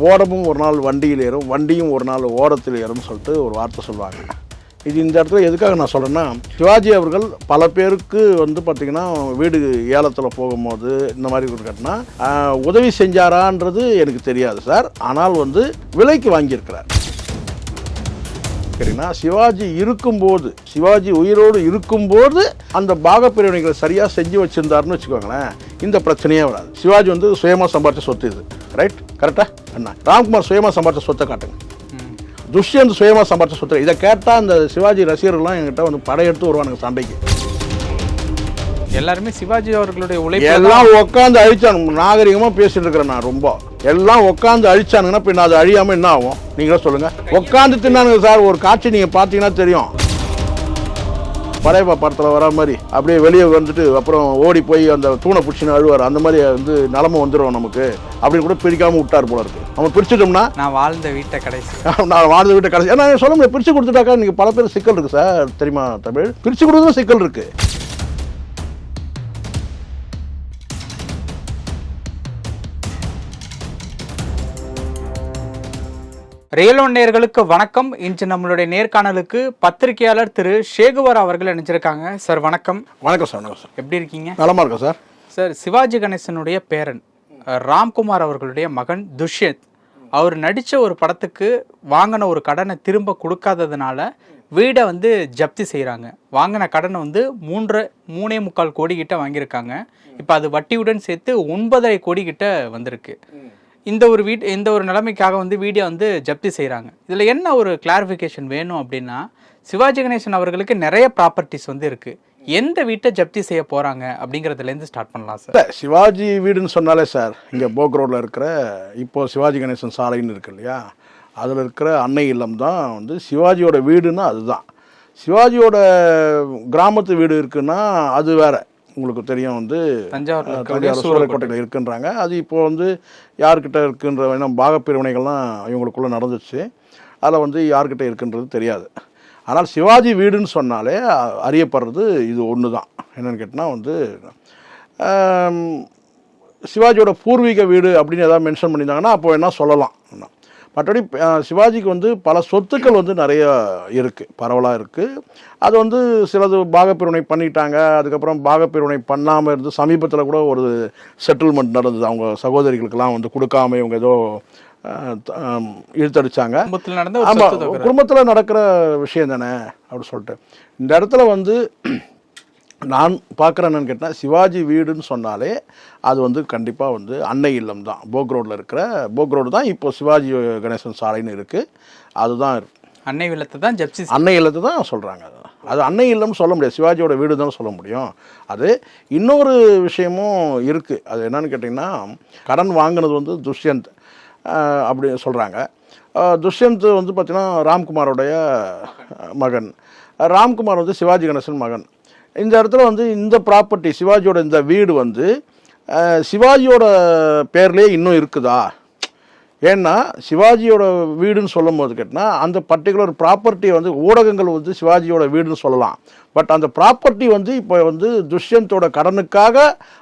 ஓடமும் ஒரு நாள் வண்டியில் ஏறும் வண்டியும் ஒரு நாள் ஓடத்தில் ஏறும்னு சொல்லிட்டு ஒரு வார்த்தை சொல்லுவாங்க. இது இந்த இடத்துல எதுக்காக நான் சொல்கிறேன்னா சிவாஜி அவர்கள் பல பேருக்கு வந்து பார்த்திங்கன்னா வீடு ஏலத்தில் போகும்போது இந்த மாதிரி ஒரு கட்டினா உதவி செஞ்சாரான்றது எனக்கு தெரியாது சார். ஆனால் வந்து விலைக்கு வாங்கியிருக்கிறார். கேட்குறீங்கன்னா சிவாஜி இருக்கும்போது சிவாஜி உயிரோடு இருக்கும்போது அந்த பாகப்பிரிவினைகளை சரியாக செஞ்சு வச்சிருந்தாருன்னு வச்சுக்கோங்களேன் இந்த பிரச்சனையே வராது. சிவாஜி வந்து சுயமாக சம்பாரிச்ச சொத்து இது. ரைட் கரெக்டாக அண்ணா ராம்குமார் சுயமாக சம்பாதிச்ச சொத்தை காட்டுங்க. துஷ்யந்த் சுயமாக சம்பாரிச்ச சொத்து இதை கேட்டால் அந்த சிவாஜி ரசிகர்கள்லாம் என்கிட்ட வந்து படையெடுத்து வருவானுங்க சண்டைக்கு. எல்லாருமே சிவாஜி அவர்களுடைய உழைப்பு எல்லாம் உட்காந்து அழிச்சானுங்க நாகரிகமாக பேசிட்டு இருக்கிறேன் நான் ரொம்ப. எல்லாம் உட்காந்து அழிச்சானுங்கன்னா பின்ன அது அழியாமல் என்ன ஆகும்? நீங்களே சொல்லுங்க. உட்காந்து தின்னானுங்க சார் ஒரு காட்சி நீங்கள் பார்த்தீங்கன்னா தெரியும். படையப்பா படத்தில் வர மாதிரி. அப்படியே வெளியே வந்துட்டு அப்புறம் ஓடி போய் அந்த தூணை பிடிச்சின்னு அழுவார். அந்த மாதிரி வந்து நிலமை வந்துடும் நமக்கு. அப்படின்னு கூட பிரிக்காமல் விட்டார் போல இருக்கு. அவன் பிரிச்சிட்டோம்னா? நான் வாழ்ந்த வீட்டை கடைசி. நான் வாழ்ந்த வீட்டை கடைசி. ஏன்னா சொல்ல முடியாது. பிரித்து கொடுத்துட்டாக்கா நீங்கள் பல பேர் சிக்கல் இருக்குது சார். தெரியுமா தமிழ்? பிரித்து கொடுத்ததும் சிக்கல் இருக்குது ரியலோ நேயர்களுக்கு வணக்கம். இன்று நம்மளுடைய நேர்காணலுக்கு பத்திரிகையாளர் திரு ஷேகுவர் அவர்கள் இணைஞ்சிருக்காங்க. சார் வணக்கம். வணக்கம் சார் வணக்கம் சார். எப்படி இருக்கீங்க? நலமா இருக்கா சார். சார் சிவாஜி கணேசனுடைய பேரன் ராம்குமார் அவர்களுடைய மகன் துஷ்யந்த் அவர் நடித்த ஒரு படத்துக்கு வாங்கின ஒரு கடனை திரும்ப கொடுக்காததுனால வீடை வந்து ஜப்தி செய்கிறாங்க வாங்கின கடனை வந்து மூன்றரை மூணே முக்கால் கோடி கிட்ட வாங்கியிருக்காங்க. இப்போ அது வட்டியுடன் சேர்த்து ஒன்பதரை கோடி கிட்ட வந்திருக்கு. இந்த ஒரு வீட் இந்த ஒரு நிலைமைக்காக வந்து வீடியோ வந்து ஜப்தி செய்கிறாங்க இதில் என்ன ஒரு கிளாரிஃபிகேஷன் வேணும் அப்படின்னா சிவாஜி கணேசன் அவர்களுக்கு நிறைய ப்ராப்பர்ட்டிஸ் வந்து இருக்குது எந்த வீட்டை ஜப்தி செய்ய போகிறாங்க அப்படிங்கிறதுலேருந்து ஸ்டார்ட் பண்ணலாம் சார் இல்லை சிவாஜி வீடுன்னு சொன்னாலே சார் இங்கே போக் ரோடில் இருக்கிற இப்போ சிவாஜி கணேசன் சாலைன்னு இருக்கு இல்லையா? அதில் இருக்கிற அன்னை இல்லம் தான் வந்து சிவாஜியோட வீடுன்னா அதுதான். சிவாஜியோட கிராமத்து வீடு இருக்குன்னா அது வேறு. உங்களுக்கு தெரியும் வந்து தஞ்சாவூர் சூரக்கோட்டையில். இருக்குன்றாங்க. அது இப்போ வந்து யார்கிட்ட இருக்குன்ற ஏன்னா பாகப்பிரிவினைகள்லாம் இவங்களுக்குள்ளே நடந்துச்சு. அதில் வந்து யார்கிட்ட இருக்குன்றது தெரியாது. ஆனால் சிவாஜி வீடுன்னு சொன்னாலே அறியப்படுறது இது ஒன்று தான் என்னென்னு கேட்டால் வந்து சிவாஜியோட பூர்வீக வீடு அப்படின்னு ஏதாவது மென்ஷன் பண்ணியிருந்தாங்கன்னா அப்போ என்ன சொல்லலாம். மற்றபடி சிவாஜிக்கு வந்து பல சொத்துக்கள் வந்து நிறைய இருக்குது பரவலாக இருக்குது அது வந்து சிலது பாகப்பிரிவினை பண்ணிட்டாங்க அதுக்கப்புறம் பாகப்பிரிவினை பண்ணாமல் இருந்து சமீபத்தில் கூட ஒரு செட்டில்மெண்ட் நடந்தது. அவங்க சகோதரிகளுக்கெல்லாம் வந்து கொடுக்காம இவங்க ஏதோ இழுத்தடிச்சாங்க. குடும்பத்தில் நடக்கிற விஷயம் தானே அப்படி சொல்லிட்டு. இந்த இடத்துல வந்து நான் பார்க்குறேன் என்னன்னு கேட்டால் சிவாஜி வீடுன்னு சொன்னாலே அது வந்து கண்டிப்பாக வந்து அன்னை இல்லம் தான். போக் ரோட்டில் இருக்கிற போக் ரோடு தான் இப்போ சிவாஜி கணேசன் சாலைன்னு இருக்குது அதுதான். அன்னை வில்லத்தை தான் ஜப்சி அன்னை இல்லத்தை தான் சொல்கிறாங்க அது அன்னை இல்லம்னு சொல்ல முடியாது. சிவாஜியோட வீடு தான் சொல்ல முடியும். அது இன்னொரு விஷயமும் இருக்குது அது என்னன்னு கேட்டிங்கன்னா கடன் வாங்கினது வந்து துஷ்யந்த் அப்படி சொல்கிறாங்க துஷ்யந்த் வந்து பார்த்திங்கன்னா ராம்குமாரோடைய மகன். ராம்குமார் வந்து சிவாஜி கணேசன் மகன். இந்த இடத்துல வந்து இந்த ப்ராப்பர்ட்டி சிவாஜியோட இந்த வீடு வந்து சிவாஜியோட பேர்லேயே இன்னும் இருக்குதா? ஏன்னா சிவாஜியோட வீடுன்னு சொல்லும் போது கேட்டால் அந்த பர்டிகுலர் ப்ராப்பர்ட்டியை வந்து ஊடகங்கள் வந்து சிவாஜியோட வீடுன்னு சொல்லலாம். பட் அந்த ப்ராப்பர்ட்டி வந்து இப்போ வந்து துஷ்யந்தோட கடனுக்காக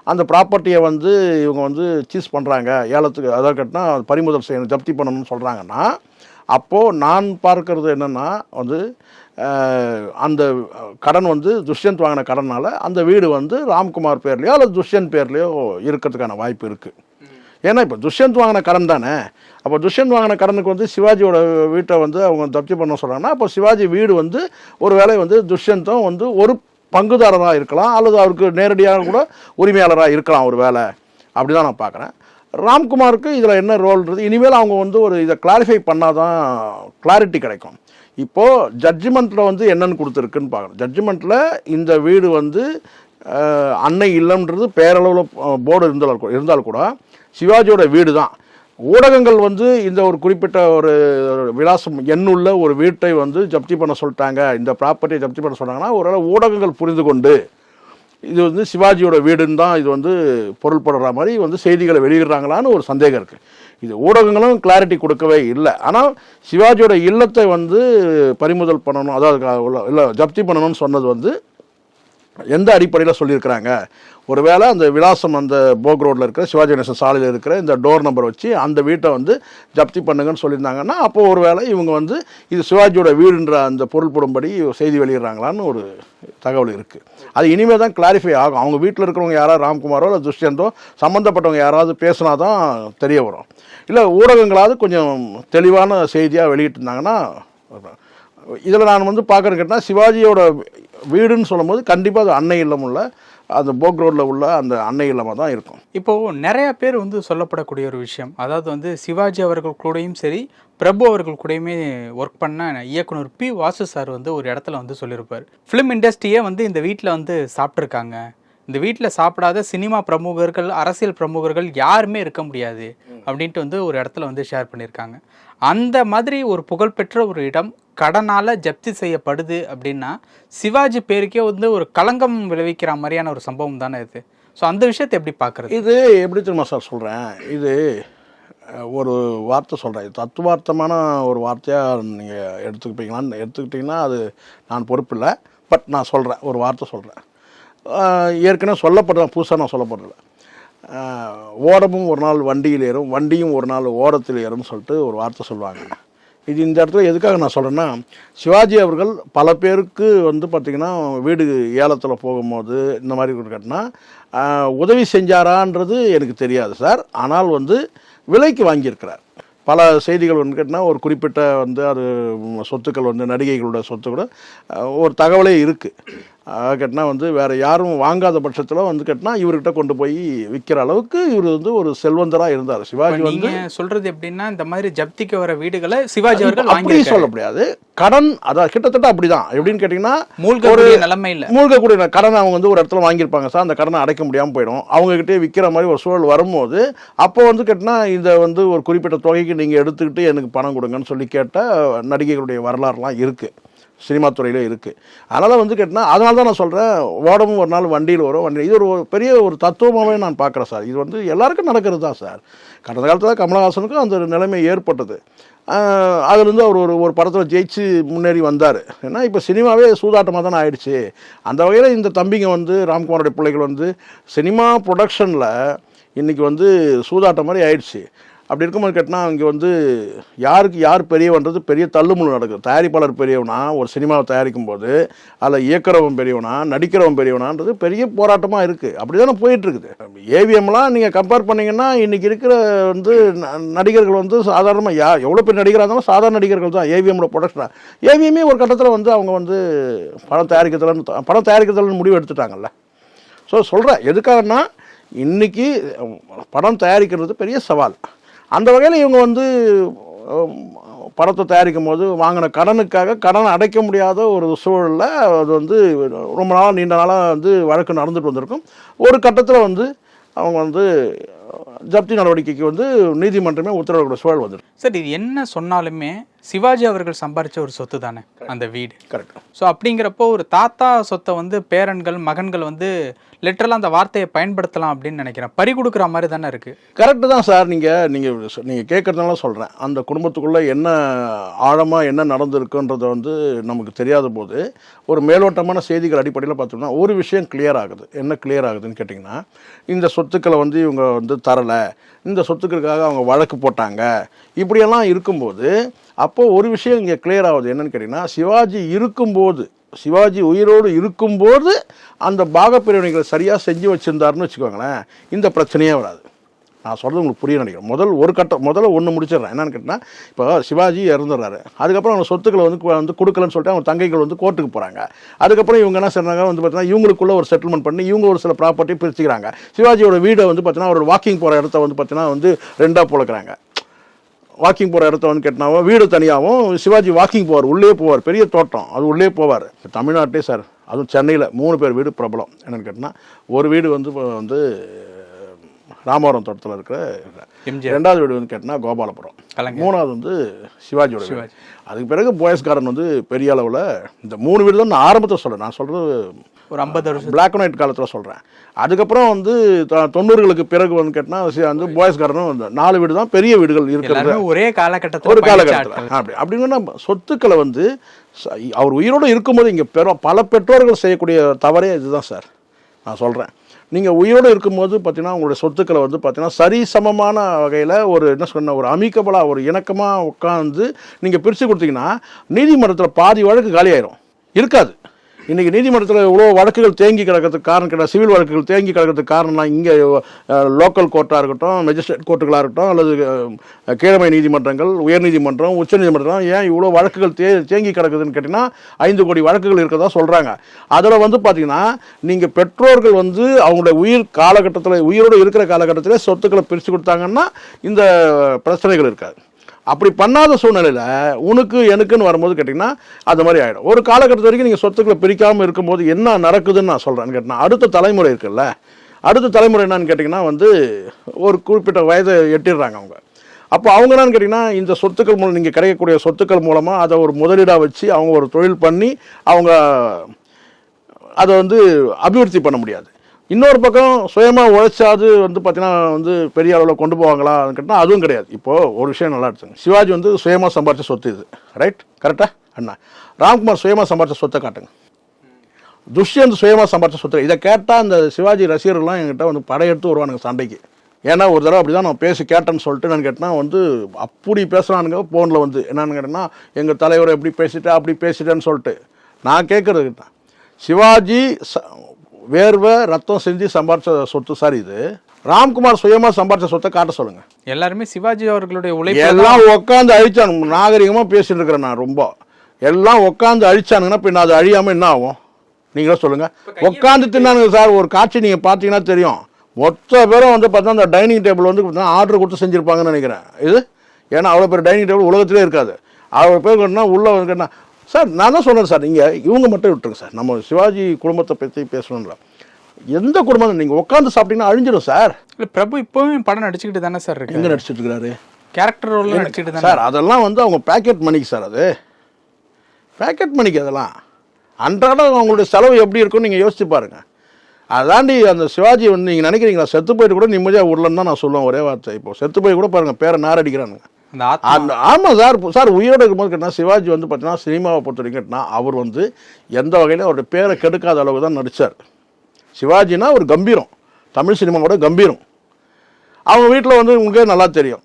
அந்த ப்ராப்பர்ட்டியை வந்து இவங்க வந்து சீஸ் பண்ணுறாங்க ஏலத்துக்கு அதாவது கேட்டினா பறிமுதல் செய்யணும் ஜப்தி பண்ணணும்னு சொல்கிறாங்கன்னா அப்போது நான் பார்க்கறது என்னென்னா வந்து அந்த கடன் வந்து துஷ்யந்த் வாங்கின கடனால் அந்த வீடு வந்து ராம்குமார் பேர்லேயோ அல்லது துஷ்யந்த் பேர்லேயோ இருக்கிறதுக்கான வாய்ப்பு இருக்குது ஏன்னா இப்போ துஷ்யந்த் வாங்கின கடன் தானே? அப்போ துஷ்யந்த் வாங்கின கடனுக்கு வந்து சிவாஜியோட வீட்டை வந்து அவங்க தப்தி பண்ண சொல்கிறாங்கன்னா அப்போ சிவாஜி வீடு வந்து ஒரு வேளை வந்து துஷ்யந்தும் வந்து ஒரு பங்குதாரராக இருக்கலாம் அல்லது அவருக்கு நேரடியாக கூட உரிமையாளராக இருக்கலாம் ஒரு வேலை அப்படி தான் நான் பார்க்குறேன் ராம்குமாருக்கு இதில் என்ன ரோல்ன்றது இனிமேல் அவங்க வந்து ஒரு இதை கிளாரிஃபை பண்ணால் தான் கிளாரிட்டி கிடைக்கும். இப்போது ஜட்ஜ்மெண்ட்டில் வந்து என்னென்னு கொடுத்துருக்குன்னு பார்க்கணும். ஜட்ஜ்மெண்ட்டில் இந்த வீடு வந்து அன்னை இல்லம்ன்றது பேரளவில் போர்டு இருந்தால் இருந்தாலும் இருந்தால் கூட சிவாஜியோட வீடு தான் ஊடகங்கள் வந்து இந்த ஒரு குறிப்பிட்ட ஒரு விலாசம் எண்ணுள்ள ஒரு வீட்டை வந்து ஜப்தி பண்ண சொல்லிட்டாங்க. இந்த ப்ராப்பர்ட்டியை ஜப்தி பண்ண சொன்னாங்கன்னா ஒரு ஊடகங்கள் புரிந்து கொண்டு இது வந்து சிவாஜியோட வீடுன்னு தான் இது வந்து பொருள்படுற மாதிரி வந்து செய்திகளை வெளியிடுறாங்களான்னு ஒரு சந்தேகம் இருக்குது இது ஊடகங்களும் கிளாரிட்டி கொடுக்கவே இல்லை. ஆனால் சிவாஜியோட இல்லத்தை வந்து பறிமுதல் பண்ணணும் அதாவது இல்லை ஜப்தி பண்ணணும்னு சொன்னது வந்து எந்த அடிப்படையில் சொல்லியிருக்கிறாங்க? ஒருவேளை அந்த விலாசம் அந்த போக் ரோட்டில் இருக்கிற சிவாஜி கணேசன் சாலையில் இருக்கிற இந்த டோர் நம்பர் வச்சு அந்த வீட்டை வந்து ஜப்தி பண்ணுங்கன்னு சொல்லியிருந்தாங்கன்னா அப்போ ஒருவேளை இவங்க வந்து இது சிவாஜியோட வீடுன்ற அந்த பொருள் போடும்படி செய்தி வெளியிடுறாங்களான்னு ஒரு தகவல் இருக்குது அது இனிமேல் தான் கிளாரிஃபை ஆகும். அவங்க வீட்டில் இருக்கிறவங்க யாராவது ராம்குமாரோ இல்லை துஷ்யந்தோ சம்மந்தப்பட்டவங்க யாராவது பேசினா தான் தெரிய வரும். இல்லை ஊடகங்களாவது கொஞ்சம் தெளிவான செய்தியாக வெளியிட்டிருந்தாங்கன்னா இதில் நான் வந்து பார்க்குறேன்னு கேட்டால் சிவாஜியோட வீடுன்னு சொல்லும்போது கண்டிப்பாக அது அன்னை இல்லம் உள்ள அந்த போக் ரோட்டில் உள்ள அந்த அன்னை இல்லமாக தான் இருக்கும். இப்போது நிறைய பேர் வந்து சொல்லப்படக்கூடிய ஒரு விஷயம். அதாவது வந்து சிவாஜி அவர்கள் கூடயும் சரி பிரபு அவர்கள் கூடயுமே ஒர்க் பண்ண இயக்குனர் பி வாசு சார் வந்து ஒரு இடத்துல வந்து சொல்லியிருப்பார். ஃபிலிம் இண்டஸ்ட்ரியே வந்து இந்த வீட்டில் வந்து சாப்பிட்ருக்காங்க இந்த வீட்டில் சாப்பிடாத சினிமா பிரமுகர்கள் அரசியல் பிரமுகர்கள் யாருமே இருக்க முடியாது அப்படின்ட்டு வந்து ஒரு இடத்துல வந்து ஷேர் பண்ணியிருக்காங்க. அந்த மாதிரி ஒரு புகழ்பெற்ற ஒரு இடம் கடனால் ஜப்தி செய்யப்படுது அப்படின்னா சிவாஜி பேருக்கே வந்து ஒரு களங்கம் விளைவிக்கிற மாதிரியான ஒரு சம்பவம் தானே இது. ஸோ அந்த விஷயத்தை எப்படி பார்க்குறது இது எப்படி தெரியுமா சார் சொல்கிறேன் இது ஒரு வார்த்தை சொல்கிறேன் இது தத்துவார்த்தமான ஒரு வார்த்தையாக நீங்கள் எடுத்துக்கிட்டீங்களான்னு எடுத்துக்கிட்டிங்கன்னா அது நான் பொறுப்பில்லை. பட் நான் சொல்கிறேன் ஒரு வார்த்தை சொல்கிறேன் ஏற்கனவே சொல்லப்படுறேன் புதுசாக நான் சொல்லப்படுறல ஓடமும் ஒரு நாள் வண்டியில் ஏறும் வண்டியும் ஒரு நாள் ஓரத்தில் ஏறும்னு சொல்லிட்டு ஒரு வார்த்தை சொல்லுவாங்க. இது இந்த இடத்துல எதுக்காக நான் சொல்கிறேன்னா சிவாஜி அவர்கள் பல பேருக்கு வந்து பார்த்திங்கன்னா வீடு ஏலத்தில் போகும்போது இந்த மாதிரி கேட்டினா உதவி செஞ்சாரான்றது எனக்கு தெரியாது சார். ஆனால் வந்து விலைக்கு வாங்கியிருக்கிறார். பல செய்திகள் வந்து கேட்டினா ஒரு குறிப்பிட்ட வந்து அது சொத்துக்கள் வந்து நடிகைகளோட சொத்து கூட ஒரு தகவலே இருக்குது கேட்டினா வந்து வேறு யாரும் வாங்காத பட்சத்தில் வந்து கேட்டினா இவர்கிட்ட கொண்டு போய் விற்கிற அளவுக்கு இவர் வந்து ஒரு செல்வந்தராக இருந்தார். சிவாஜி வந்து சொல்றது எப்படின்னா இந்த மாதிரி ஜப்திக்கு வர வீடுகளை சிவாஜி அவர்கள் அப்படி சொல்ல முடியாது. கடன் அதான் கிட்டத்தட்ட அப்படிதான். எப்படின்னு கேட்டிங்கன்னா மூழ்கக்கூடிய நிலைமை இல்ல. மூழ்கக்கூடிய கடன் அவங்க வந்து ஒரு இடத்துல வாங்கியிருப்பாங்க சார். அந்த கடனை அடைக்க முடியாமல் போயிடும். அவங்ககிட்டே விற்கிற மாதிரி ஒரு சூழல் வரும்போது அப்போ வந்து கேட்டினா இதை வந்து ஒரு குறிப்பிட்ட தொகைக்கு நீங்கள் எடுத்துக்கிட்டு எனக்கு பணம் கொடுங்கன்னு சொல்லி கேட்ட நடிகைகளுடைய வரலாறுலாம் இருக்குது சினிமா துறையிலே இருக்குது அதனால் வந்து கேட்டினா அதனால தான் நான் சொல்கிறேன் ஓடமும் ஒரு நாள் வண்டியில் வரும் வண்டி இது ஒரு பெரிய ஒரு தத்துவமாகவே நான் பார்க்குறேன் சார். இது வந்து எல்லாருக்கும் நடக்கிறது தான் சார். கடந்த காலத்தில் கமலஹாசனுக்கும் அந்த நிலைமை ஏற்பட்டது. அதுலேருந்து அவர் ஒரு ஒரு படத்தில் ஜெயிச்சு முன்னேறி வந்தார். ஏன்னா இப்போ சினிமாவே சூதாட்டமாக தானே ஆயிடுச்சு. அந்த வகையில் இந்த தம்பிங்க வந்து ராம்குமாரோடைய பிள்ளைகள் வந்து சினிமா ப்ரொடக்ஷனில் இன்றைக்கி வந்து சூதாட்டம் மாதிரி ஆயிடுச்சு. அப்படி இருக்கும்போது கேட்டால் இங்கே வந்து யாருக்கு யார் பெரியவன்றது பெரிய தள்ளுமுழு நடக்குது. தயாரிப்பாளர் பெரியவனா ஒரு சினிமாவை தயாரிக்கும் போது அதில் இயக்குறவன் பெரியவனா நடிக்கிறவன் பெரியவனான்றது பெரிய போராட்டமாக இருக்குது அப்படி தானே போயிட்டுருக்குது. ஏவிஎம்லாம் நீங்கள் கம்பேர் பண்ணிங்கன்னா இன்றைக்கி இருக்கிற வந்து ந- நடிகர்கள் வந்து சாதாரணமாக யா எவ்வளோ பெரிய நடிகராக இருந்தாலும் சாதாரண நடிகர்கள் தான் ஏவிஎம்மோட ப்ரொடக்ஷனாக ஏவிஎம்மே ஒரு கட்டத்தில் வந்து அவங்க வந்து படம் தயாரிக்கிறதுலன்னு படம் தயாரிக்கிறதுலன்னு முடிவு எடுத்துட்டாங்கல்ல. ஸோ சொல்கிறேன் எதுக்காகனா இன்றைக்கி படம் தயாரிக்கிறது பெரிய சவால். அந்த வகையில் இவங்க வந்து படத்தை தயாரிக்கும் போது வாங்கின கடனுக்காக கடனை அடைக்க முடியாத ஒரு சூழலில் அது வந்து ரொம்ப நாளாக நீண்ட நாளாக வந்து வழக்கு நடந்துட்டு வந்திருக்கும். ஒரு கட்டத்தில் வந்து அவங்க வந்து ஜப்தி நடவடிக்கைக்கு வந்து நீதிமன்றமே உத்தரவிடக்கூடிய சூழல் வந்துடும் சார் இது என்ன சொன்னாலுமே சிவாஜி அவர்கள் சம்பாரிச்ச ஒரு சொத்து தானே அந்த வீடு. கரெக்ட் ஸோ அப்படிங்கிறப்போ ஒரு தாத்தா சொத்தை வந்து பேரன்கள் மகன்கள் வந்து லிட்டரலாக அந்த வார்த்தையை பயன்படுத்தலாம் அப்படின்னு நினைக்கிறேன். பறி கொடுக்குற மாதிரி தானே இருக்கு. கரெக்டு தான் சார். நீங்கள் நீங்கள் நீங்கள் கேட்குறதுனால சொல்கிறேன் அந்த குடும்பத்துக்குள்ளே என்ன ஆழமாக என்ன நடந்திருக்குன்றத வந்து நமக்கு தெரியாத போது ஒரு மேலோட்டமான செய்திகள் அடிப்படையில் பார்த்தோம்னா ஒரு விஷயம் கிளியர் ஆகுது. என்ன கிளியர் ஆகுதுன்னு கேட்டிங்கன்னா இந்த சொத்துக்களை வந்து இவங்க வந்து தரலை இந்த சொத்துக்களுக்காக அவங்க வழக்கு போட்டாங்க. இப்படியெல்லாம் இருக்கும்போது அப்போது ஒரு விஷயம் இங்கே கிளியர் ஆகுது. என்னென்னு கேட்டிங்கன்னா சிவாஜி இருக்கும்போது சிவாஜி உயிரோடு இருக்கும்போது அந்த பாகப்பிரிவினைகளை சரியாக செஞ்சு வச்சுருந்தாருன்னு வச்சுக்கோங்களேன் இந்த பிரச்சனையே வராது. நான் சொல்கிறது உங்களுக்கு புரிய நினைக்கிறேன். முதல் ஒரு கட்டம் முதல்ல ஒன்று முடிச்சிடுறேன். என்னென்னு கேட்டால் இப்போ சிவாஜி இறந்துடுறாரு. அதுக்கப்புறம் அவங்க சொத்துக்களை வந்து வந்து கொடுக்கலன்னு சொல்லிட்டு அவங்க தங்கைகள் வந்து கோர்ட்டுக்கு போகிறாங்க அதுக்கப்புறம் இவங்க என்ன சொன்னாங்க வந்து பார்த்தீங்கன்னா இவங்களுக்குள்ள ஒரு செட்டில்மெண்ட் பண்ணி இவங்க ஒரு சில ப்ராப்பர்ட்டி பிரிச்சுக்கிறாங்க. சிவாஜியோட வீடை வந்து பார்த்தீங்கன்னா ஒரு வாக்கிங் போகிற இடத்த வந்து பார்த்தீங்கன்னா வந்து ரெண்டாக போலக்கிறாங்க. வாக்கிங் போகிற இடத்த வந்து கேட்டினாவும் வீடு தனியாகவும் சிவாஜி வாக்கிங் போவார். உள்ளே போவார். பெரிய தோட்டம். அது உள்ளே போவார். தமிழ்நாட்டிலே சார் அதுவும் சென்னையில் மூணு பேர் வீடு பிரபலம். என்னென்னு கேட்டினா ஒரு வீடு வந்து இப்போ வந்து ராமவரம் தோட்டத்தில் இருக்கிற ரெண்டாவது வீடு வந்து கேட்டினா கோபாலபுரம். மூணாவது வந்து சிவாஜியோட வீடு. சிவாஜி. அதுக்கு பிறகு போயஸ் கார்டன் வந்து பெரிய அளவில் இந்த மூணு வீடு தான் நான் ஆரம்பத்தில் சொல்கிறேன் நான் சொல்கிறது ஒரு ஐம்பது வருஷம். பிளாக் அண்ட் ஒயிட் காலத்தில் சொல்கிறேன் அதுக்கப்புறம் வந்து தொண்ணூறுகளுக்கு பிறகு வந்து கேட்டினா வந்து போயஸ் கார்டனும் வந்து நாலு வீடு தான் பெரிய வீடுகள் இருக்கிறது. ஒரே காலகட்டத்தில் ஒரு காலகட்டத்தில். அப்படி. அப்படின்னா சொத்துக்களை வந்து அவர் உயிரோடு இருக்கும்போது இங்கே பெற பல பெற்றோர்கள் செய்யக்கூடிய தவறே இதுதான் சார். நான் சொல்கிறேன் நீங்கள் உயிரோடு இருக்கும்போது பார்த்தீங்கன்னா உங்களுடைய சொத்துக்களை வந்து பார்த்தீங்கன்னா சரிசமமான வகையில் ஒரு என்ன சொன்ன ஒரு அமிக்கபலாக ஒரு இணக்கமாக உட்காந்து நீங்கள் பிரித்து கொடுத்தீங்கன்னா நீதிமன்றத்தில் பாதி வழக்கு காலியாயிரும். இருக்காது. இன்றைக்கி நீதிமன்றத்தில் இவ்வளோ வழக்குகள் தேங்கி கிடக்கிறதுக்கு காரணம் கிடையாது. சிவில் வழக்குகள் தேங்கி கிடக்கிறதுக்கு காரணம்லாம் இங்கே லோக்கல் கோர்ட்டாக இருக்கட்டும் மெஜிஸ்ட்ரேட் கோர்ட்டுகளாக இருக்கட்டும் அல்லது கீழமை நீதிமன்றங்கள் உயர்நீதிமன்றம் உச்சநீதிமன்றம் ஏன் இவ்வளோ வழக்குகள் தே தேங்கி கிடக்குதுன்னு கேட்டிங்கன்னா ஐந்து கோடி வழக்குகள் இருக்கிறதா சொல்கிறாங்க அதில் வந்து பார்த்தீங்கன்னா நீங்கள் பெற்றோர்கள் வந்து அவங்களுடைய உயிர் காலகட்டத்தில் உயிரோடு இருக்கிற காலகட்டத்தில் சொத்துக்களை பிரித்து கொடுத்தாங்கன்னா இந்த பிரச்சனைகள் இருக்காது. அப்படி பண்ணாத சூழ்நிலையில் உனக்கு எனக்குன்னு வரும்போது கேட்டிங்கன்னா அது மாதிரி ஆகிடும் ஒரு காலகட்டத்து வரைக்கும் நீங்கள் சொத்துக்களை பிரிக்காமல் இருக்கும்போது என்ன நடக்குதுன்னு நான் சொல்கிறேன்னு கேட்டிங்கன்னா அடுத்த தலைமுறை இருக்குல்ல அடுத்த தலைமுறை என்னன்னு கேட்டிங்கன்னா வந்து ஒரு குறிப்பிட்ட வயதை எட்டிடுறாங்க அவங்க. அப்போ அவங்க என்னன்னு கேட்டிங்கன்னா இந்த சொத்துக்கள் மூலம் நீங்கள் கிடைக்கக்கூடிய சொத்துக்கள் மூலமாக அதை ஒரு முதலீடாக வச்சு அவங்க ஒரு தொழில் பண்ணி அவங்க அதை வந்து அபிவிருத்தி பண்ண முடியாது. இன்னொரு பக்கம் சுயமாக உழைச்சாது வந்து பார்த்தீங்கன்னா வந்து பெரிய அளவில் கொண்டு போவாங்களா கேட்டால் அதுவும் கிடையாது. இப்போது ஒரு விஷயம் நல்லா எடுத்துங்க சிவாஜி வந்து சுயமாக சம்பாரிச்ச சொத்து இது. ரைட் கரெக்டாக அண்ணா. ராம்குமார் சுயமாக சம்பாரிச்ச சொத்தை காட்டுங்க. துஷ்யந்த் சுயமாக சம்பாரிச்ச சொத்து இதை கேட்டால் அந்த சிவாஜி ரசிகர்கள்லாம் என்கிட்ட வந்து படையெடுத்து வருவானுங்க சண்டைக்கு. ஏன்னா ஒரு தடவை அப்படி தான் நான் பேசி கேட்டேன்னு சொல்லிட்டு நான் கேட்டேன்னா வந்து அப்படி பேசுகிறானுங்க ஃபோனில் வந்து. என்னன்னு கேட்டேன்னா எங்கள் தலைவரை எப்படி பேசிட்டா அப்படி பேசிட்டேன்னு சொல்லிட்டு. நான் கேட்குறது தான் சிவாஜி ச வேர்வை ரத்தம் செஞ்சு சம்பாரிச்ச சொத்து சார் இது. ராம்குமார் சுயமாக சம்பாரிச்ச சொத்தை காட்ட சொல்லுங்கள் எல்லாருமே சிவாஜி அவர்களுடைய உழைப்பு எல்லாம் உட்காந்து அழிச்சானுங்க நாகரிகமாக பேசிட்டு இருக்கிறேன் நான் ரொம்ப. எல்லாம் உட்காந்து அழிச்சானுங்கன்னா பின்ன அது அழியாமல் என்ன ஆகும்? நீங்களே சொல்லுங்கள் உட்காந்து தின்னானுங்க சார் ஒரு காட்சி நீங்கள் பார்த்தீங்கன்னா தெரியும். மொத்த பேரும் வந்து பார்த்தா அந்த டைனிங் டேபிள் வந்து பார்த்தீங்கன்னா ஆர்டர் கொடுத்து செஞ்சுருப்பாங்கன்னு நினைக்கிறேன். இது? ஏன்னா அவ்வளோ பேர் டைனிங் டேபிள் உலகத்திலே இருக்காது. அவ்வளோ பேர் உள்ளே வந்து சார் நான் தான் சொல்கிறேன் சார் நீங்கள் இவங்க மட்டும் விட்டுருங்க சார். நம்ம சிவாஜி குடும்பத்தை பற்றி பேசணும்ல. எந்த குடும்பம் நீங்கள் உட்காந்து சாப்பிட்டீங்கன்னா அழிஞ்சிடும் சார். இல்ல பிரபு இப்பவும் படம் நடிச்சுக்கிட்டு தானே சார் எங்கே நடிச்சிட்டு இருக்கிறாரு கேரக்டர் ரோல் நடிச்சுக்கிட்டு தானே. சார் அதெல்லாம் வந்து அவங்க பேக்கெட் மணிக்கு சார் அது. பேக்கெட் மணிக்கு அதெல்லாம். அன்றாடம் அவங்களுடைய செலவு எப்படி இருக்கும்னு நீங்கள் யோசிச்சு பாருங்க. அதாண்டி அந்த சிவாஜி வந்து நீங்கள் நினைக்கிறீங்களா செத்து போயிட்டு கூட நிம்மதியாக விடலன்னு தான் நான் சொல்லுவேன் ஒரே வார்த்தை. இப்போ செத்து போய் கூட பாருங்க பேரை நாரடிக்கிறானுங்க. அந்த ஆமாம் சார் சார் உயிரோடு இருக்கும்போது கேட்டால் சிவாஜி வந்து பார்த்தீங்கன்னா சினிமாவை பொறுத்த வரைக்கும் அவர் வந்து எந்த வகையிலும் அவருடைய பேரை கெடுக்காத அளவுக்கு தான் நடித்தார் சிவாஜினா ஒரு கம்பீரம். தமிழ் சினிமாவோட கம்பீரம். அவங்க வீட்டில் வந்து உங்களுக்கே நல்லா தெரியும்.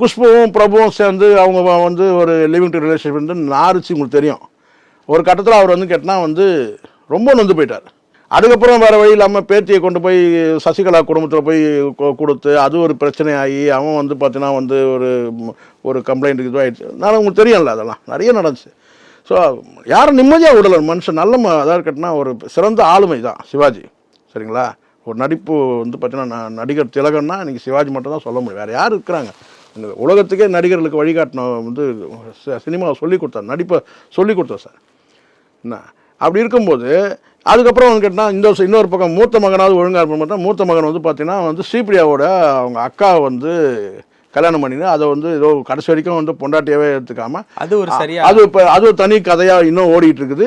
குஷ்புவும் பிரபுவும் சேர்ந்து அவங்க வந்து ஒரு லிவிங் டு ரிலேஷன்ஷிப் வந்து நாரிச்சு உங்களுக்கு தெரியும். ஒரு கட்டத்தில் அவர் வந்து கேட்டினா வந்து ரொம்ப நொந்து போயிட்டார். அதுக்கப்புறம் வேறு வழி இல்லாமல் பேத்தியை கொண்டு போய் சசிகலா குடும்பத்தில் போய் கொ- கொடுத்து அது ஒரு பிரச்சனையாகி அவன் வந்து பார்த்தீங்கன்னா வந்து ஒரு ஒரு கம்ப்ளைண்ட் இதுவாகிடுச்சு நான் உங்களுக்கு தெரியல அதெல்லாம். நிறைய நடந்துச்சு. ஸோ யாரும் நிம்மதியாக விடலை. மனுஷன் நல்ல ம- இருக்கட்டினா ஒரு சிறந்த ஆளுமை தான் சிவாஜி. சரிங்களா? ஒரு நடிப்பு வந்து பார்த்தீங்கன்னா நான் நடிகர் திலகன்னா இன்றைக்கி சிவாஜி மட்டும் தான் சொல்ல முடியும். வேறு யார் இருக்கிறாங்க? இந்த உலகத்துக்கே நடிகர்களுக்கு வழிகாட்டின வந்து ச- சினிமாவை சொல்லிக் கொடுத்தார். நடிப்பை சொல்லி கொடுத்தார் சார். என்ன? அப்படி இருக்கும்போது அதுக்கப்புறம் வந்து கேட்டால் இந்த இன்னொரு பக்கம் மூத்த மகனாவது ஒழுங்காக இருப்ப மாட்டா மூத்த மகன் வந்து பார்த்தீங்கன்னா வந்து ஸ்ரீபிரியாவோட அவங்க அக்கா வந்து கல்யாணம் பண்ணின்னு அதை வந்து ஏதோ கடைசி வரைக்கும் வந்து பொண்டாட்டியாவே எடுத்துக்காம அது ஒரு சரியா அது இப்போ அது ஒரு தனி கதையாக இன்னும் ஓடிட்டு இருக்குது.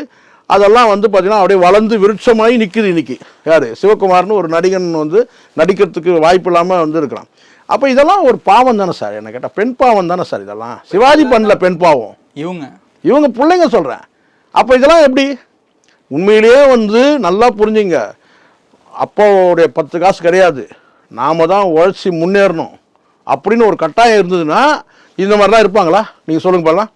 அதெல்லாம் வந்து பார்த்தீங்கன்னா அப்படியே வளர்ந்து விருட்சமாகி நிற்குது இன்னைக்கு. யார்? சிவகுமார்னு ஒரு நடிகன் வந்து நடிக்கிறதுக்கு வாய்ப்பு இல்லாமல் வந்து இருக்கிறான் அப்போ இதெல்லாம் ஒரு பாவம் தானே சார்? என்ன கேட்டால் பெண் பாவம் தானே சார் இதெல்லாம்? சிவாஜி பண்ணல பெண் பாவம். இவங்க. இவங்க பிள்ளைங்க சொல்கிறேன் அப்போ இதெல்லாம் எப்படி? உண்மையிலேயே வந்து நல்லா புரிஞ்சுங்க. அப்பாவோடைய பத்து காசு கிடையாது. நாம் தான் உழைச்சி முன்னேறணும். அப்படின்னு ஒரு கட்டாயம் இருந்ததுன்னா இந்த மாதிரிலாம் இருப்பாங்களா? நீங்கள் சொல்லுங்க பாக்கலாம்.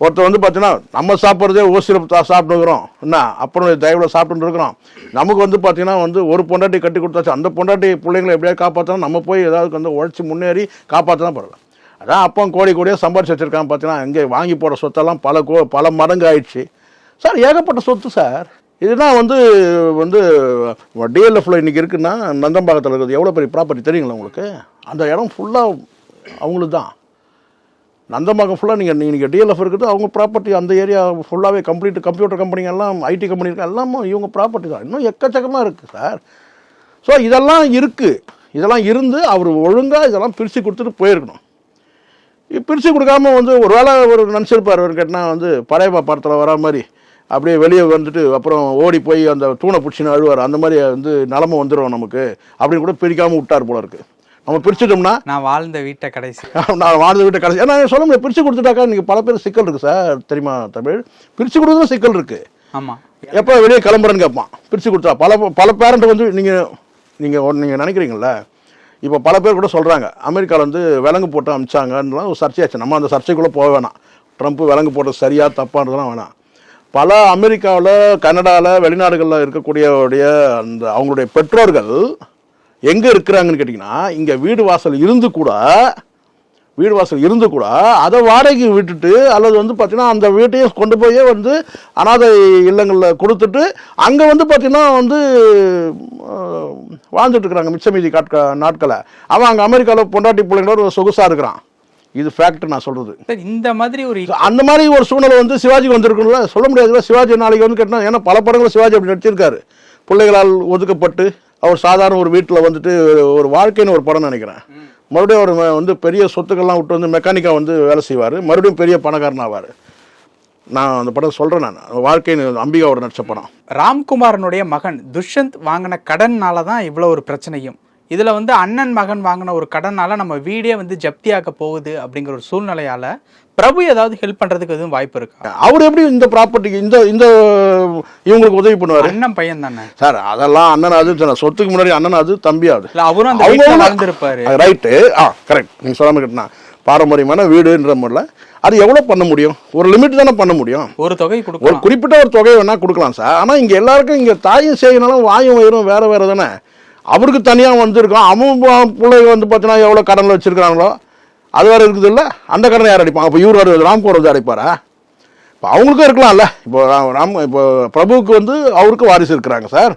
ஒருத்தர் வந்து பார்த்தீங்கன்னா நம்ம சாப்பிட்றதே ஒரு தா சாப்பிட்டுக்கிறோம் என்ன? அப்புறம் தயவில் சாப்பிட்டுருக்குறோம் நமக்கு வந்து பார்த்தீங்கன்னா வந்து ஒரு பொண்டாட்டி கட்டி கொடுத்தாச்சு. அந்த பொண்டாட்டி பிள்ளைங்களை எப்படியாவது காப்பாற்றணும் நம்ம போய் ஏதாவது வந்து உழைச்சி முன்னேறி காப்பாற்றினா பரவாயில்ல. அதான் அப்போ கோடி கோடியாக சம்பாரிச்சு வச்சுருக்கான் பார்த்தீங்கன்னா இங்கே வாங்கி போகிற சொத்தெல்லாம் பல கோ பல மடங்கு ஆயிடுச்சு. சார் ஏகப்பட்ட சொத்து சார். இதுதான் வந்து வந்து டிஎல்எஃப்ல இன்றைக்கி இருக்குன்னா நந்தம்பாக்கத்தில் இருக்கிறது எவ்வளோ பெரிய ப்ராப்பர்ட்டி தெரியுங்களா உங்களுக்கு? அந்த இடம் ஃபுல்லாக அவங்களுக்கு தான். நந்தம்பாக்கம் ஃபுல்லாக நீங்கள் நீங்கள் டிஎல்எஃப் இருக்குது அவங்க ப்ராப்பர்ட்டி அந்த ஏரியா ஃபுல்லாகவே கம்ப்ளீட் கம்ப்யூட்டர் கம்பெனிங்க எல்லாம் ஐடி கம்பெனி இருக்குது எல்லாமே இவங்க ப்ராப்பர்ட்டி தான். இன்னும் எக்கச்சக்கமாக இருக்குது சார். ஸோ இதெல்லாம் இருக்குது இதெல்லாம் இருந்து அவர் ஒழுங்காக இதெல்லாம் பிரித்து கொடுத்துட்டு போயிருக்கணும். பிரித்து கொடுக்காம வந்து ஒரு வேளை ஒரு நினச்சிருப்பார் அவர் கேட்டால் வந்து பழைய படத்தில் வரா மாதிரி. அப்படியே வெளியே வந்துட்டு அப்புறம் ஓடி போய் அந்த தூணை பிடிச்சின்னு அழுவார். அந்த மாதிரி வந்து நிலமை வந்துடும் நமக்கு. அப்படின்னு கூட பிரிக்காமல் விட்டார் போல இருக்கு. நம்ம பிரிச்சுட்டோம்னா நான் வாழ்ந்த வீட்டை கடைசி. நான் வாழ்ந்த வீட்டை கடைசி. ஏன்னா சொல்ல முடியாது. பிரித்து கொடுத்துட்டாக்கா நீங்கள் பல பேர் சிக்கல் இருக்குது சார் தெரியுமா தமிழ்? பிரித்து கொடுத்ததும் சிக்கல் இருக்குது ஆமா. எப்போ வெளியே கிளம்புறேன்னு கேட்பான். பிரித்து கொடுத்தா பல பல பேரண்ட் வந்து நீங்கள் நீங்கள் நீங்கள் நினைக்கிறீங்களா இப்போ பல பேர் கூட சொல்கிறாங்க அமெரிக்காவில் வந்து விலங்கு போட்டு அமிச்சாங்கன்னுலாம் ஒரு சர்ச்சையாச்சு. நம்ம அந்த சர்ச்சைக்குள்ளே போக வேணாம். ட்ரம்ப் விலங்கு போட்டது சரியா தப்பான்றதுலாம் வேணாம். பல அமெரிக்காவில் கனடாவில் வெளிநாடுகளில் இருக்கக்கூடியவுடைய அந்த அவங்களுடைய பெற்றோர்கள் எங்கே இருக்கிறாங்கன்னு கேட்டிங்கன்னா இங்கே வீடு வாசல் இருந்து கூட வீடு வாசல் இருந்து கூட அதை வாடகைக்கு விட்டுட்டு அல்லது வந்து பார்த்தீங்கன்னா அந்த வீட்டையும் கொண்டு போய் வந்து அனாதை இல்லங்களில் கொடுத்துட்டு அங்கே வந்து பார்த்திங்கன்னா வந்து வாழ்ந்துட்டுருக்குறாங்க வாழ்ந்துட்டு இருக்கிறாங்க மிச்ச மீதி காட்க நாட்களை. அவன் அங்கே அமெரிக்காவில் பொண்டாட்டி பிள்ளைங்களோட ஒரு சொகுசாக இருக்கிறான். இது ஃபேக்ட் நான் சொல்கிறது சார் இந்த மாதிரி ஒரு அந்த மாதிரி ஒரு சூழ்நிலை வந்து சிவாஜி வந்திருக்கும்ல சொல்ல முடியாதுல்ல சிவாஜி நாளைக்கு வந்து கேட்டால் ஏன்னா பல படங்களும் சிவாஜி அப்படி நடிச்சிருக்காரு. பிள்ளைகளால் ஒதுக்கப்பட்டு அவர் சாதாரண ஒரு வீட்டில் வந்துட்டு ஒரு வாழ்க்கைன்னு ஒரு படம் நினைக்கிறேன். மறுபடியும் அவர் வந்து பெரிய சொத்துக்கள்லாம் விட்டு வந்து மெக்கானிக்காக வந்து வேலை செய்வார். மறுபடியும் பெரிய பணக்காரன் ஆவார். நான் அந்த படம் சொல்கிறேன் நான். வாழ்க்கைன்னு அம்பிகாவோட நடிச்ச படம். ராம்குமாரனுடைய மகன் துஷ்யந்த் வாங்கின கடன்னால தான் இவ்வளோ ஒரு பிரச்சனையும். இதில் வந்து அண்ணன் மகன் வாங்கின ஒரு கடனால நம்ம வீடே வந்து ஜப்தியாக்க போகுது அப்படிங்கிற ஒரு சூழ்நிலையால பிரபு ஏதாவது ஹெல்ப் பண்றதுக்கு எதுவும் வாய்ப்பு இருக்கா? அவர் எப்படி இந்த ப்ராப்பர்ட்டிக்கு இந்த இந்த இவங்களுக்கு உதவி பண்ணுவார்? அண்ணன் பையன் தானே. சார் அதெல்லாம் அண்ணன் அது சொத்துக்கு முன்னாடி அண்ணன் அது தம்பி அது. இல்ல அவரும் அந்த அவங்க வாழ்ந்திருப்பாரு. ரைட்டு ஆ கரெக்ட் நீங்கள் சொல்லாமல் கேட்டனா பாரம்பரியமான வீடுன்ற முறையில் அது எவ்வளோ பண்ண முடியும்? ஒரு லிமிட் தானே பண்ண முடியும்? ஒரு தொகை ஒரு கொடுக்கலாம் குறிப்பிட்ட ஒரு தொகை வேணால் கொடுக்கலாம் சார். ஆனால் இங்கே எல்லாருக்கும் இங்கே தாயும் செய்யனாலும் வாயும் வயிறும் வேறு வேறு தானே. அவருக்கு தனியாக வந்திருக்கோம் அவன் பிள்ளைங்க வந்து பார்த்தீங்கன்னா எவ்வளோ கடனில் வச்சுருக்காங்களோ அது வேறு இருக்குது இல்லை? அந்த கடனை யார் அடிப்பாங்க? அப்போ இவர் வேறு ராம்கோர் வந்து அடைப்பாரா? இப்போ அவங்களுக்கும் இருக்கலாம்ல. இப்போ ராம் இப்போ பிரபுவுக்கு வந்து அவருக்கு வாரிசு இருக்கிறாங்க சார்.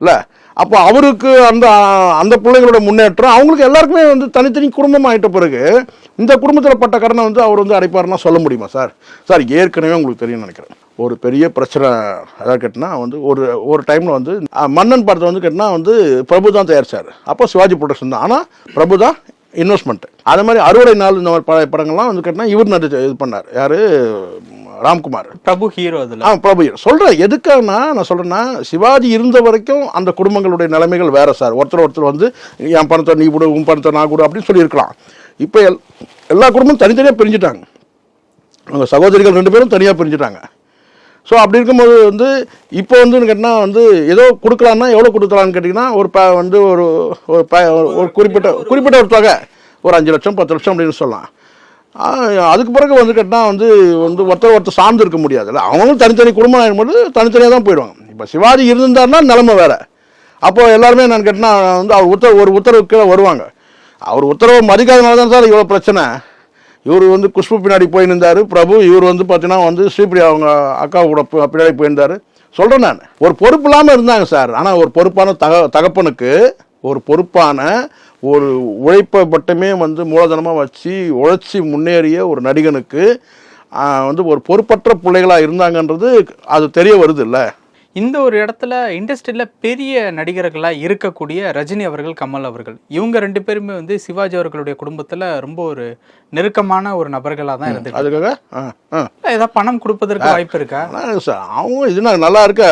இல்லை? அப்போ அவருக்கு அந்த அந்த பிள்ளைங்களோட முன்னேற்றம் அவங்களுக்கு எல்லாருக்குமே வந்து தனித்தனி குடும்பம் ஆகிட்ட பிறகு இந்த குடும்பத்தில் பட்ட கடனை வந்து அவர் வந்து அடைப்பாருன்னா சொல்ல முடியுமா சார்? சார் ஏற்கனவே உங்களுக்கு தெரியும்னு நினைக்கிறேன். ஒரு பெரிய பிரச்சனை அதாவது கேட்டினா வந்து ஒரு ஒரு டைமில் வந்து மன்னன் படத்தை வந்து கேட்டினா வந்து பிரபு தான் தயாரிச்சார். அப்போ சிவாஜி ப்ரொடக்ஷன் தான். ஆனால் பிரபு தான் இன்வெஸ்ட்மெண்ட் அது மாதிரி அறுவடை நாள் இந்த மாதிரி படங்கள்லாம் வந்து கேட்டினா இவர் நடிச்சு இது பண்ணார். யார்? ராம்குமார். பிரபு ஹீரோ அதுல. ஆ பிரபு சொல்கிறேன் எதுக்காகனா நான் சொல்கிறேன்னா சிவாஜி இருந்த வரைக்கும் அந்த குடும்பங்களுடைய நிலைமைகள் வேற சார். ஒருத்தர் ஒருத்தர் வந்து என் பணத்தை நீ கொடு உன் பணத்தை நான் கொடு அப்படின்னு சொல்லியிருக்கலாம். இப்போ எல் எல்லா குடும்பமும் தனித்தனியாக பிரிஞ்சுட்டாங்க. அவங்க சகோதரிகள் ரெண்டு பேரும் தனியாக பிரிஞ்சுட்டாங்க. ஸோ அப்படி இருக்கும்போது வந்து இப்போ வந்து கேட்டால் வந்து ஏதோ கொடுக்கலான்னா எவ்வளோ கொடுக்கலான்னு கேட்டிங்கன்னா ஒரு ப வந்து ஒரு ஒரு ப ஒரு குறிப்பிட்ட குறிப்பிட்ட ஒரு தொகை. ஒரு அஞ்சு லட்சம் பத்து லட்சம் அப்படின்னு சொல்லலாம். அதுக்கு பிறகு வந்து கேட்டால் வந்து வந்து ஒருத்தர் ஒருத்தர் சார்ந்து இருக்க முடியாதுல்ல அவங்களும் தனித்தனி குடும்பம் ஆகும்போது தனித்தனியாக தான் போயிடுவாங்க. இப்போ சிவாஜி இருந்திருந்தாருன்னா நிலமை வேறு. அப்போ எல்லாருமே நான் கேட்டால் வந்து அவர் உத்தரவு ஒரு உத்தரவுக்கு வருவாங்க. அவர் உத்தரவை மதிக்காதனால தான் சார் இவ்வளோ பிரச்சனை. இவர் வந்து குஷ்பு பின்னாடி போயிருந்தார் பிரபு. இவர் வந்து பார்த்தீங்கன்னா வந்து ஸ்ரீபிரியா அவங்க அக்கா கூட பின்னாடி போயிருந்தார். சொல்கிறேன் நான். ஒரு பொறுப்பு இல்லாமல் இருந்தாங்க சார். ஆனால் ஒரு பொறுப்பான தக தகப்பனுக்கு ஒரு பொறுப்பான ஒரு உழைப்பை மட்டுமே வந்து மூலதனமாக வச்சு உழைச்சி முன்னேறிய ஒரு நடிகனுக்கு வந்து ஒரு பொறுப்பற்ற பிள்ளைகளாக இருந்தாங்கன்றது அது தெரிய வருது இல்லை. இந்த ஒரு இடத்துல இண்டஸ்ட்ரியில பெரிய நடிகர்களா இருக்கக்கூடிய ரஜினி அவர்கள் கமல் அவர்கள் இவங்க ரெண்டு பேருமே வந்து சிவாஜி அவர்களுடைய குடும்பத்துல ரொம்ப ஒரு நெருக்கமான ஒரு நபர்களா தான் இருந்துட்டு அதுக்காக ஏதாவது பணம் கொடுப்பதற்கு வாய்ப்பு இருக்கா? அவங்க இது நான் நல்லா இருக்க.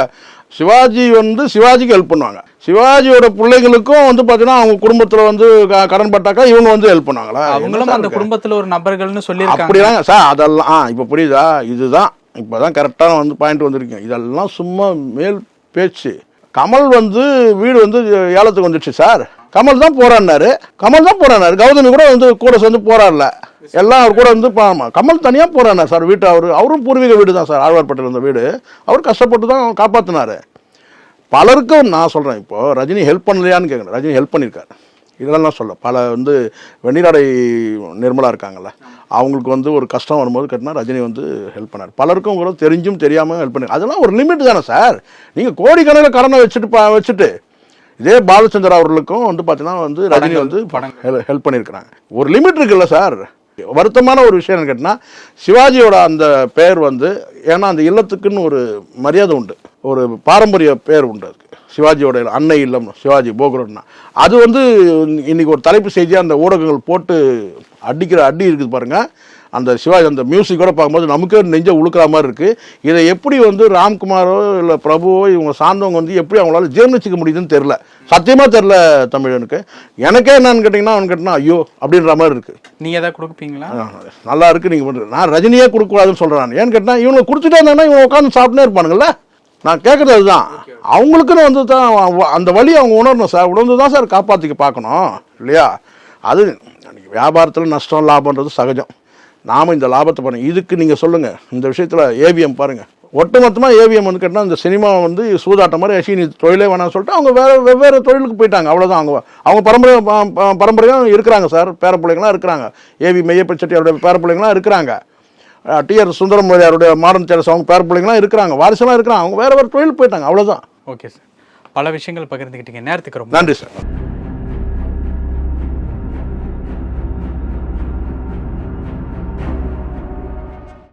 சிவாஜி வந்து சிவாஜிக்கு ஹெல்ப் பண்ணுவாங்க. சிவாஜியோட பிள்ளைகளுக்கும் வந்து பார்த்தீங்கன்னா அவங்க குடும்பத்தில் வந்து கடன் பட்டாக்கா இவங்க வந்து ஹெல்ப் பண்ணுவாங்களா? அவங்களும் அந்த? குடும்பத்துல ஒரு நபர்கள்னு சொல்லியிருக்காங்க. அப்படிதாங்க சார் அதெல்லாம் இப்போ புரியுதா? இதுதான். இப்போ தான் கரெக்டாக வந்து பாயிண்ட் வந்திருக்கீங்க இதெல்லாம் சும்மா மேல் பேச்சு. கமல் வந்து வீடு வந்து ஏலத்துக்கு வந்துடுச்சு சார். கமல் தான் போராடினாரு. கமல் தான் போராடினாரு. கௌதமி கூட வந்து கூட சேர்ந்து போராடல. எல்லாம் அவர் கூட வந்து பா- கமல் தனியாக போராடினார் சார் வீட்டு அவர். அவரும் பூர்வீக வீடு தான் சார் ஆழ்வார்பட்டில் இருந்த வீடு. அவர் கஷ்டப்பட்டு தான் காப்பாற்றினார் பலருக்கும் நான் சொல்கிறேன் இப்போ ரஜினி ஹெல்ப் பண்ணலையான்னு கேட்குறேன் ரஜினி ஹெல்ப் பண்ணியிருக்காரு இதெல்லாம் நான் சொல்ல பல வந்து வெந்நீராடை நிர்மலா இருக்காங்கல்ல அவங்களுக்கு வந்து ஒரு கஷ்டம் வரும்போது கேட்டினா ரஜினி வந்து ஹெல்ப் பண்ணார். பலருக்கும் கூட தெரிஞ்சும் தெரியாமல் ஹெல்ப் பண்ணி அதெல்லாம் ஒரு லிமிட் தானே சார் நீங்கள் கோடிக்கணக்கில் கடனை வச்சுட்டு பா வச்சுட்டு இதே பாலச்சந்தர் அவர்களுக்கும் வந்து பார்த்தீங்கன்னா வந்து ரஜினி வந்து ஹெல்ப் பண்ணியிருக்கிறாங்க. ஒரு லிமிட் இருக்குல்ல சார் வருத்தமான ஒரு விஷயம் என்னன்னு கேட்டினா சிவாஜியோட அந்த பெயர் வந்து ஏன்னா அந்த இல்லத்துக்குன்னு ஒரு மரியாதை உண்டு ஒரு பாரம்பரிய பெயர் உண்டு அதுக்கு சிவாஜியோட அன்னை இல்லம் சிவாஜி போகரோட்னா அது வந்து இன்னைக்கு ஒரு தலைப்பு செய்தியாக அந்த ஊடகங்கள் போட்டு அடிக்கிற அடி இருக்குது பாருங்க. அந்த சிவாஜி அந்த மியூசிக்கோட பார்க்கும்போது நமக்கே நெஞ்ச உழுக்கிற மாதிரி இருக்குது இதை எப்படி வந்து ராம்குமாரோ இல்லை பிரபுவோ இவங்க சார்ந்தவங்க வந்து எப்படி அவங்களால ஜீர்ணிச்சிக்க முடியுதுன்னு தெரில சத்தியமாக தெரில தமிழனுக்கு. எனக்கே என்னன்னு கேட்டிங்கன்னா அவன் கேட்டினா ஐயோ அப்படின்ற மாதிரி இருக்குது நீங்க ஏதாவது கொடுப்பீங்களா? நல்லா இருக்கு நீங்கள் பண்ணுறது நான் ரஜினியே கொடுக்கக்கூடாதுன்னு சொல்கிறேன் ஏன்னு கேட்டால் இவங்க கொடுத்துட்டே இருந்தாங்கன்னா இவங்க உட்காந்து சாப்பிட்டுனே இருப்பானுங்கல்ல? நான் கேட்குறது அதுதான். அவங்களுக்குன்னு வந்து தான் அந்த வழி அவங்க உணரணும் சார். உணர்ந்து தான் சார் காப்பாற்றிக்க பார்க்கணும். இல்லையா? அது வியாபாரத்தில் நஷ்டம் லாபம்ன்றது சகஜம். நாம் இந்த லாபத்தை பண்ண இதுக்கு நீங்கள் சொல்லுங்கள் இந்த விஷயத்தில் ஏவிஎம் பாருங்கள் ஒட்டுமொத்தமாக ஏவிஎம் வந்து கேட்டால் இந்த சினிமா வந்து சூதாட்டம் மாதிரி அசி தொழிலே வேணாம்னு சொல்லிட்டு அவங்க வேறு வெவ்வேறு தொழிலுக்கு போயிட்டாங்க. அவ்வளோதான் அவங்க. அவங்க பரம்பரை ப- பரம்பரையும் இருக்கிறாங்க சார். பேரப்பிள்ளைங்களாம் இருக்கிறாங்க. ஏவி மெய்யப்ப பேர பேரப்பிள்ளைங்களாம் இருக்கிறாங்க. டிஆர் சுந்தரம் முதலியாருடைய மாடர்ன் சேரஸ் அவங்க பேரப்பிள்ளைங்களாம் இருக்கிறாங்க வாரிசெல்லாம் இருக்கிறாங்க அவங்க வேறு வேறு தொழில் போயிட்டாங்க அவ்வளோதான் ஓகே சார் பல விஷயங்கள் பகிர்ந்துக்கிட்டீங்க நேரத்துக்கு ரொம்ப நன்றி சார்